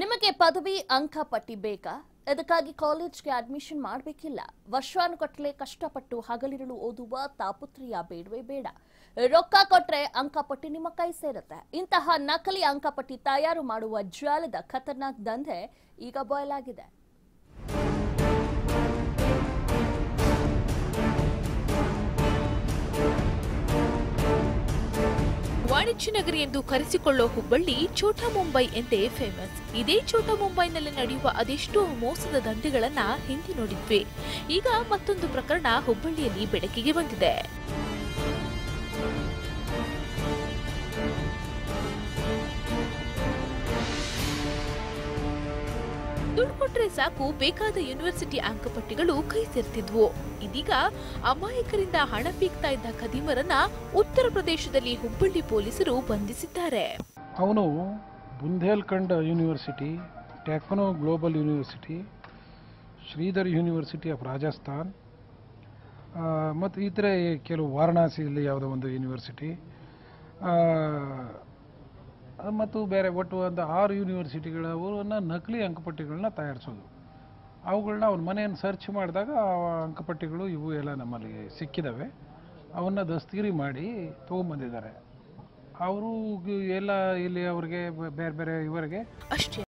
ನಿಮಗೆ ಪದವಿ ಅಂಕಪಟ್ಟಿ ಬೇಕಾ? ಅದಕ್ಕಾಗಿ ಕಾಲೇಜ್ಗೆ ಅಡ್ಮಿಷನ್ ಮಾಡಬೇಕಿಲ್ಲ. ವರ್ಷಾನುಗಟ್ಟಲೆ ಕಷ್ಟಪಟ್ಟು ಹಗಲಿರುಳು ಓದುವ ತಾಪುತ್ರಿಯ ಬೇಡವೇ ಬೇಡ. ರೊಕ್ಕ ಕೊಟ್ರೆ ಅಂಕಪಟ್ಟಿ ನಿಮ್ಮ ಕೈ ಸೇರುತ್ತೆ. ಇಂತಹ ನಕಲಿ ಅಂಕಪಟ್ಟಿ ತಯಾರು ಮಾಡುವ ಜಾಲದ ಖತರ್ನಾಕ್ ದಂಧೆ ಈಗ ಬಯಲಾಗಿದೆ ವಾಣಿಜ್ಯ ನಗರಿ ಎಂದು ಕರೆಸಿಕೊಳ್ಳೋ ಹುಬ್ಬಳ್ಳಿ ಛೋಟಾ ಮುಂಬೈ ಎಂದೇ ಫೇಮಸ್ ಇದೇ ಛೋಟಾ ಮುಂಬೈನಲ್ಲಿ ನಡೆಯುವ ಅದೆಷ್ಟೋ ಮೋಸದ ದಂಧೆಗಳನ್ನ ಹಿಂದೆ ನೋಡಿದ್ವಿ. ಈಗ ಮತ್ತೊಂದು ಪ್ರಕರಣ ಹುಬ್ಬಳ್ಳಿಯಲ್ಲಿ ಬೆಳಕಿಗೆ ಬಂದಿದೆ. ದುಡ್ಡು ಕೊಟ್ರೆ ಸಾಕು ಬೇಕಾದ ಯೂನಿವರ್ಸಿಟಿ ಅಂಕಪಟ್ಟಿಗಳು ಕೈ ಸೇರ್ತಿದ್ವು. ಇದೀಗ ಅಮಾಯಕರಿಂದ ಹಣ ಪೀಕ್ತಾ ಇದ್ದ ಖದೀಮರನ್ನ ಉತ್ತರ ಪ್ರದೇಶದಲ್ಲಿ ಹುಬ್ಬಳ್ಳಿ ಪೊಲೀಸರು ಬಂಧಿಸಿದ್ದಾರೆ. ಅವನು Bundelkhand university, techno global university, Shridhar university of Rajasthan ಮತ್ತು ಇತರೆ ಕೆಲವು ವಾರಣಾಸಿಯಲ್ಲಿ ಯಾವುದೋ ಒಂದು ಯೂನಿವರ್ಸಿಟಿ ಮತ್ತು ಬೇರೆ ಒಟ್ಟು ಒಂದು ಆರು ಯೂನಿವರ್ಸಿಟಿಗಳವನ್ನ ನಕಲಿ ಅಂಕಪಟ್ಟಿಗಳನ್ನ ತಯಾರಿಸೋದು. ಅವುಗಳನ್ನ ಅವ್ರ ಮನೆಯನ್ನು ಸರ್ಚ್ ಮಾಡಿದಾಗ ಆ ಅಂಕಪಟ್ಟಿಗಳು ಇವು ಎಲ್ಲ ನಮ್ಮಲ್ಲಿ ಸಿಕ್ಕಿದ್ದಾವೆ ಅವನ್ನ ದಸ್ತಗಿರಿ ಮಾಡಿ ತೊಗೊಂಬಂದಿದ್ದಾರೆ. ಅವರು ಎಲ್ಲ ಇಲ್ಲಿ ಅವ್ರಿಗೆ ಬೇರೆ ಬೇರೆ ಇವರಿಗೆ ಅಷ್ಟೇ.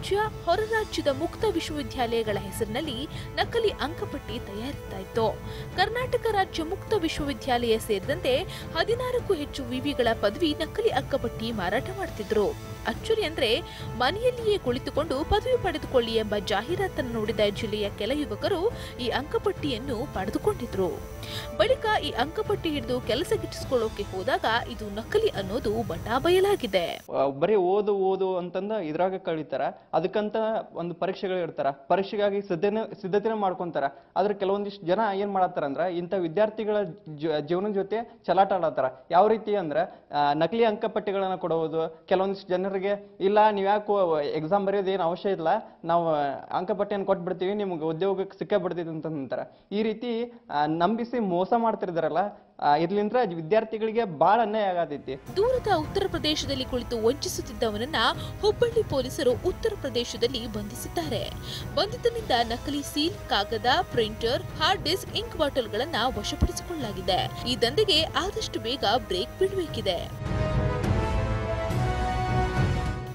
ರಾಜ್ಯ ಹೊರ ರಾಜ್ಯದ ಮುಕ್ತ ವಿಶ್ವವಿದ್ಯಾಲಯಗಳ ಹೆಸರಿನಲ್ಲಿ ನಕಲಿ ಅಂಕಪಟ್ಟಿ ತಯಾರಿಸ್ತಾ ಇತ್ತು ಕರ್ನಾಟಕ ರಾಜ್ಯ ಮುಕ್ತ ವಿಶ್ವವಿದ್ಯಾಲಯ ಸೇರಿದಂತೆ ಹದಿನಾರಕ್ಕೂ ಹೆಚ್ಚು ವಿವಿಗಳ ಪದವಿ ನಕಲಿ ಅಂಕಪಟ್ಟಿ ಮಾರಾಟ ಮಾಡ್ತಿದ್ರು. ಅಚ್ಚರಿ ಅಂದ್ರೆ ಮನೆಯಲ್ಲಿಯೇ ಕುಳಿತುಕೊಂಡು ಪದವಿ ಪಡೆದುಕೊಳ್ಳಿ ಎಂಬ ಜಾಹೀರಾತನ್ನು ನೋಡಿದ ಜಿಲ್ಲೆಯ ಕೆಲ ಯುವಕರು ಈ ಅಂಕಪಟ್ಟಿಯನ್ನು ಪಡೆದುಕೊಂಡಿದ್ರು. ಬಳಿಕ ಈ ಅಂಕಪಟ್ಟಿ ಹಿಡಿದು ಕೆಲಸ ಗಿಟ್ಟಿಸಿಕೊಳ್ಳೋಕೆ ಹೋದಾಗ ಇದು ನಕಲಿ ಅನ್ನೋದು ಬಟಾ ಬಯಲಾಗಿದೆ ಆ, ಬರೀ ಓದು ಓದು ಅಂತಂದ ಇದ್ರಾಗ ಕಳೀತಾರ. ಅದಕ್ಕಂತ ಒಂದು ಪರೀಕ್ಷೆಗಳು ಇರ್ತಾರ. ಪರೀಕ್ಷೆಗಾಗಿ ಸಿದ್ಧನೆ, ಸಿದ್ಧತೆನ ಮಾಡ್ಕೊಂತಾರ. ಆದ್ರೆ ಕೆಲವೊಂದಿಷ್ಟು ಜನ ಏನ್ ಮಾಡತ್ತಾರ ಅಂದ್ರ ಇಂಥ ವಿದ್ಯಾರ್ಥಿಗಳ ಜೀವನದ ಜೊತೆ ಚಲಾಟ ಆಡತ್ತಾರ. ಯಾವ ರೀತಿ ಅಂದ್ರ ನಕಲಿ ಅಂಕಪಟ್ಟಿಗಳನ್ನ ಕೊಡುವುದು ಕೆಲವೊಂದಿಷ್ಟು ಜನರಿಗೆ ಇಲ್ಲ ನೀವ್ ಯಾಕೆ ಎಕ್ಸಾಮ್ ಬರೆಯೋದು ಏನು ಅವಶ್ಯ ಇಲ್ಲ, ನಾವು ಅಂಕಪಟ್ಟಿಯನ್ನು ಕೊಟ್ಬಿಡ್ತೀವಿ, ನಿಮ್ಗೆ ಉದ್ಯೋಗಕ್ಕೆ ಸಿಕ್ಕ ಅಂತ ಅಂತಾರೆ. ಈ ರೀತಿ ನಂಬಿಸಿ ಮೋಸ ಮಾಡ್ತಿರ್ತಾರಲ್ಲ ಆ, ಇದ್ಲಿಂದ್ರ ವಿದ್ಯಾರ್ಥಿಗಳಿಗೆ ಬಹಳ ಅನ್ಯಾಯ ಆಗತೈತಿ. ದೂರದ ಉತ್ತರ ಪ್ರದೇಶದಲ್ಲಿ ಕುಳಿತು ವಂಚಿಸುತ್ತಿದ್ದವನನ್ನ ಹುಬ್ಬಳ್ಳಿ ಪೊಲೀಸರು ಉತ್ತರ ಪ್ರದೇಶದಲ್ಲಿ ಬಂಧಿಸಿದ್ದಾರೆ. ಬಂಧಿತನಿಂದ ನಕಲಿ ಸೀಲ್ ಕಾಗದ ಪ್ರಿಂಟರ್ ಹಾರ್ಡ್ ಡಿಸ್ಕ್ ಇಂಕ್ ಬಾಟಲ್ಗಳನ್ನ ವಶಪಡಿಸಿಕೊಳ್ಳಲಾಗಿದೆ. ಈ ದಂಧೆಗೆ ಆದಷ್ಟು ಬೇಗ ಬ್ರೇಕ್ ಬೀಳಬೇಕಿದೆ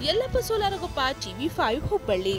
ಯಲ್ಲಪ್ಪ ಸೋಲಾರಗೊಪ್ಪ ಟಿವಿ ಫೈವ್ ಹುಬ್ಬಳ್ಳಿ.